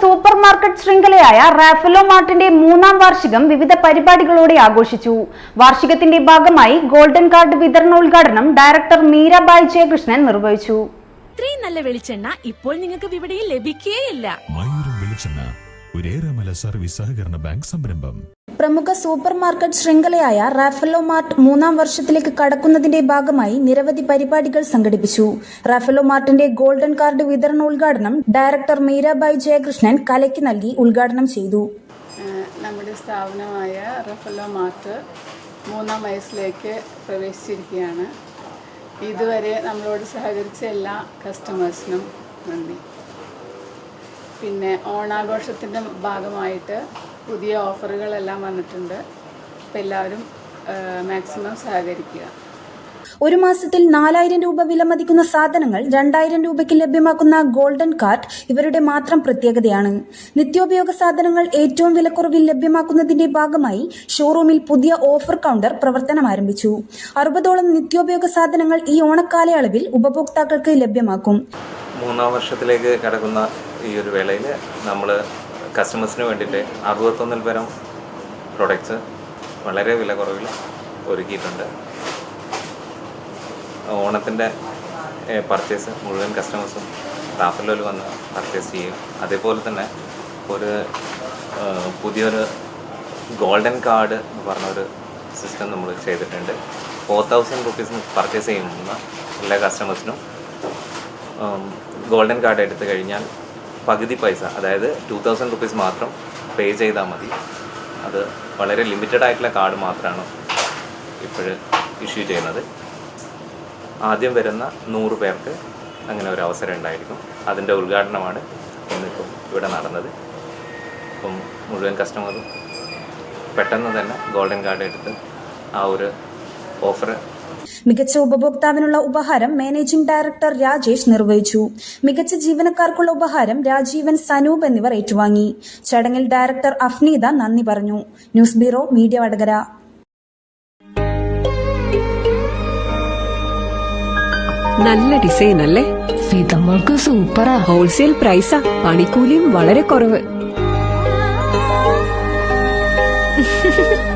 Super market ശൃംഖലയായ Raffaello മാർട്ടിന്റെ മൂന്നാം വാർഷികം വിവിധ പരിപാടികളോടെ ആഘോഷിച്ചു. വാർഷികത്തിന്റെ ഭാഗമായി ഗോൾഡൻ കാർഡ് വിതരണോദ്ഘാടനം ഡയറക്ടർ മീരാബായ് ജയകൃഷ്ണൻ നിർവഹിച്ചു. ഇത്രയും നല്ല വെളിച്ചെണ്ണ ഇപ്പോൾ നിങ്ങൾക്ക് വിപണിയിൽ ലഭിക്കുകയില്ല വെളിച്ചെണ്ണ ഒരേറെമല സർവീസ് സഹകരണ ബാങ്ക് സംരംഭം. പ്രമുഖ സൂപ്പർ മാർക്കറ്റ് ശൃംഖലയായ റാഫലോ മാർട്ട് മൂന്നാം വർഷത്തിലേക്ക് കടക്കുന്നതിന്റെ ഭാഗമായി നിരവധി പരിപാടികൾ സംഘടിപ്പിച്ചു. റാഫലോ മാർട്ടിന്റെ ഗോൾഡൻ കാർഡ് വിതരണോദ്ഘാടനം ഡയറക്ടർ മീരാബായ് ജയകൃഷ്ണൻ കലയ്ക്ക് നൽകി ഉദ്ഘാടനം ചെയ്തു. നമ്മുടെ സ്ഥാപനമായ റഫലോ മാർട്ട് മൂന്നാം വയസ്സിലേക്ക് പ്രവേശിച്ചിരിക്കുകയാണ്. ഇതുവരെ നമ്മളോട് സഹകരിച്ച എല്ലാ കസ്റ്റമേഴ്സിനും നന്ദി. പിന്നെ ഓണാഘോഷത്തിന്റെ ഭാഗമായിട്ട് പുതിയ ഓഫറുകളെല്ലാം വന്നിട്ടുണ്ട്. അപ്പോൾ എല്ലാവരും മാക്സിമം സഹകരിക്കുക. ഒരു മാസത്തിൽ നാലായിരം രൂപ വിലമതിക്കുന്ന സാധനങ്ങൾ രണ്ടായിരം രൂപയ്ക്ക് ലഭ്യമാക്കുന്ന ഗോൾഡൻ കാർഡ് ഇവരുടെ മാത്രം പ്രത്യേകതയാണ്. നിത്യോപയോഗ സാധനങ്ങൾ ഏറ്റവും വിലക്കുറവിൽ ലഭ്യമാക്കുന്നതിന്റെ ഭാഗമായി ഷോറൂമിൽ പുതിയ ഓഫർ കൗണ്ടർ പ്രവർത്തനം ആരംഭിച്ചു. അറുപതോളം നിത്യോപയോഗ സാധനങ്ങൾ ഈ ഓണക്കാലയളവിൽ ഉപഭോക്താക്കൾക്ക് ലഭ്യമാക്കും. മൂന്നാം വർഷത്തിലേക്ക് കടക്കുന്ന ഈ ഒരു വേളയിൽ നമ്മൾ കസ്റ്റമേഴ്സിന് വേണ്ടിയിട്ട് അറുപത്തൊന്നിൽ പരം പ്രൊഡക്ട്സ് വളരെ വില കുറവിൽ ഒരുക്കിയിട്ടുണ്ട്. ഓണത്തിന്റെ പർച്ചേസ് മുഴുവൻ കസ്റ്റമേഴ്സും റാഫലോയിൽ വന്ന് പർച്ചേസ് ചെയ്യും. അതേപോലെ തന്നെ ഒരു പുതിയൊരു ഗോൾഡൻ കാർഡ് എന്ന് പറഞ്ഞൊരു സിസ്റ്റം നമ്മൾ ചെയ്തിട്ടുണ്ട്. ഫോർ തൗസൻഡ് റുപ്പീസിന് പർച്ചേസ് ചെയ്യുന്ന എല്ലാ കസ്റ്റമേഴ്സിനും ഗോൾഡൻ കാർഡ് എടുത്തു കഴിഞ്ഞാൽ പകുതി പൈസ അതായത് ടു തൗസൻഡ് റുപ്പീസ് മാത്രം പേ ചെയ്താൽ മതി. അത് വളരെ ലിമിറ്റഡ് ആയിട്ടുള്ള കാർഡ് മാത്രമാണ് ഇപ്പോൾ ഇഷ്യൂ ചെയ്യുന്നത്. ആദ്യം വരുന്ന നൂറ് പേർക്ക് അങ്ങനെ ഒരു അവസരം ഉണ്ടായിരിക്കും. അതിന്റെ ഉദ്ഘാടനമാണ് ഇന്നിപ്പം ഇവിടെ നടന്നത്. അപ്പം മുഴുവൻ കസ്റ്റമറും പെട്ടെന്ന് തന്നെ ഗോൾഡൻ കാർഡ് എടുത്ത് ആ ഒരു ഓഫർ മികച്ച ഉപഭോക്താവിനുള്ള ഉപഹാരം മാനേജിംഗ് ഡയറക്ടർ രാജേഷ് നിർവഹിച്ചു. മികച്ച ജീവനക്കാർക്കുള്ള ഉപഹാരം രാജീവൻ സനൂപ് എന്നിവർ ഏറ്റുവാങ്ങി. ചടങ്ങിൽ ഡയറക്ടർ അഫ്നീത നന്ദി പറഞ്ഞു. News bureau media Vadakara. നല്ല ഡിസൈൻ അല്ലേ? ഫിതമ്മൾക്ക് സൂപ്പറാ. ഹോൾസെയിൽ പ്രൈസാ. പണിക്കൂലിയും വളരെ കുറവ്.